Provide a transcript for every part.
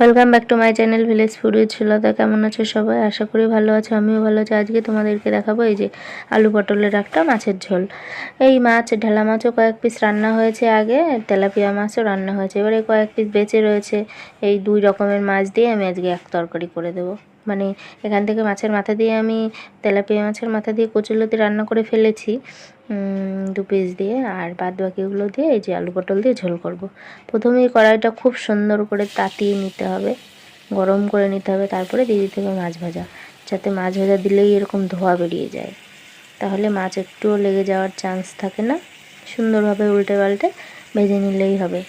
Welcome back to my channel village food with কেমন আছে সবাই? আশা করি ভালো আছে, আমিও ভালো আছি। আজকে তোমাদেরকে দেখাবো এই যে আলু পটলের একটা মাছের ঝোল। এই মাছ, ঢেলা মাছও কয়েক পিস রান্না হয়েছে আগে, তেলাপিয়া মাছও রান্না হয়েছে। এবারে কয়েক পিস বেঁচে রয়েছে। এই দুই রকমের মাছ দিয়ে আমি আজকে এক তরকারি করে দেবো। মানে এখান থেকে মাছের মাথা দিয়ে আমি তেলাপিয়া মাছের মাথা দিয়ে কচুলতি রান্না করে ফেলেছি দু পিস দিয়ে। আর বাদ বাকিগুলো দিয়ে এই যে আলু পটল দিয়ে ঝোল করব। প্রথমে কড়াইটা খুব সুন্দর করে তাতিয়ে নিতে হবে, গরম করে নিতে হবে, তারপরে দিয়ে দিতে হবে মাছ ভাজা, যাতে মাছ ভাজা দিলেই এরকম ধোয়া বেরিয়ে যায়। তাহলে মাছ একটুও লেগে যাওয়ার চান্স থাকে না, সুন্দরভাবে উল্টে পাল্টে ভেজে নিলেই হবে।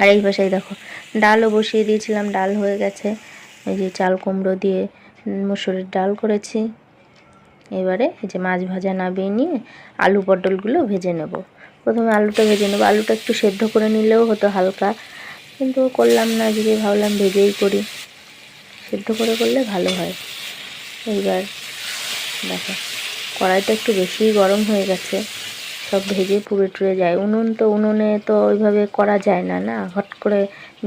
আর এই পাশেই দেখো, ডালও বসিয়ে দিয়েছিলাম, ডাল হয়ে গেছে। এই যে চাল কুমড়ো দিয়ে মুসুরির ডাল করেছি। এবারে এই যে মাছ ভাজা নামিয়ে নিয়ে আলু পটলগুলো ভেজে নেব। প্রথমে আলুটা ভেজে নেব। আলুটা একটু সেদ্ধ করে নিলেও হতো হালকা, কিন্তু করলাম না আজকে ভাবলাম ভেজেই করি। সেদ্ধ করে করলে ভালো হয়। এইবার দেখো, কড়াইটা একটু বেশিই গরম হয়ে গেছে, সব ভেজে পুড়ে টুড়ে যায়। উনুন তো, উনুনে তো ওইভাবে করা যায় না না? হট করে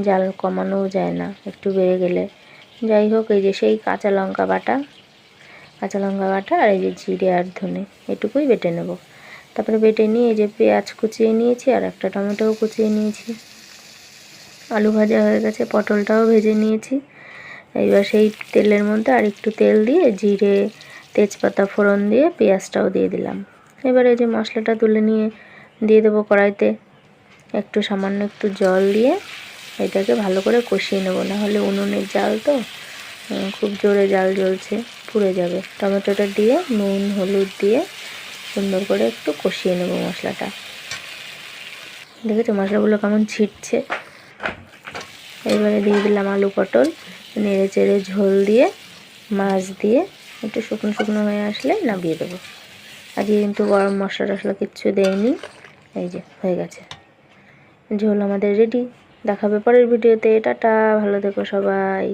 জাল কমানোও যায় না, একটু বেড়ে গেলে। যাই হোক, এই যে সেই কাঁচা লঙ্কা বাটা, কাঁচা লঙ্কা বাটা আর এই যে জিরে আর ধনে, এটুকুই বেটে নেব। তারপরে বেটে নিয়ে এই যে পেঁয়াজ কুচিয়ে নিয়েছি আর একটা টমেটোও কুচিয়ে নিয়েছি। আলু ভাজা হয়ে গেছে, পটলটাও ভেজে নিয়েছি। এইবার সেই তেলের মধ্যে আর একটু তেল দিয়ে জিরে, তেজপাতা, ফোড়ন দিয়ে পেঁয়াজটাও দিয়ে দিলাম। এবার এই যে মশলাটা তুলে নিয়ে দিয়ে দেবো কড়াইতে। একটু সামান্য একটু জল দিয়ে এটাকে ভালো করে কষিয়ে নেব, নাহলে উনুনের জাল তো খুব জোরে জাল জ্বলছে, পুড়ে যাবে। টমেটোটা দিয়ে, নুন, হলুদ দিয়ে সুন্দর করে একটু কষিয়ে নেব মশলাটা। দেখেছ মশলাগুলো কেমন ছিটছে? এবারে দিয়ে দিলাম আলু পটল, নেড়ে চেড়ে ঝোল দিয়ে, মাছ দিয়ে একটু শুকনো শুকনো হয়ে আসলে নামিয়ে দেবো। আজকে কিন্তু গরম মশলা টশলা কিচ্ছু দেয়নি এই যে হয়ে গেছে। ঝোল আমাদের রেডি দেখাবে পরের ভিডিওতে। টাটা ভালো থেকো সবাই।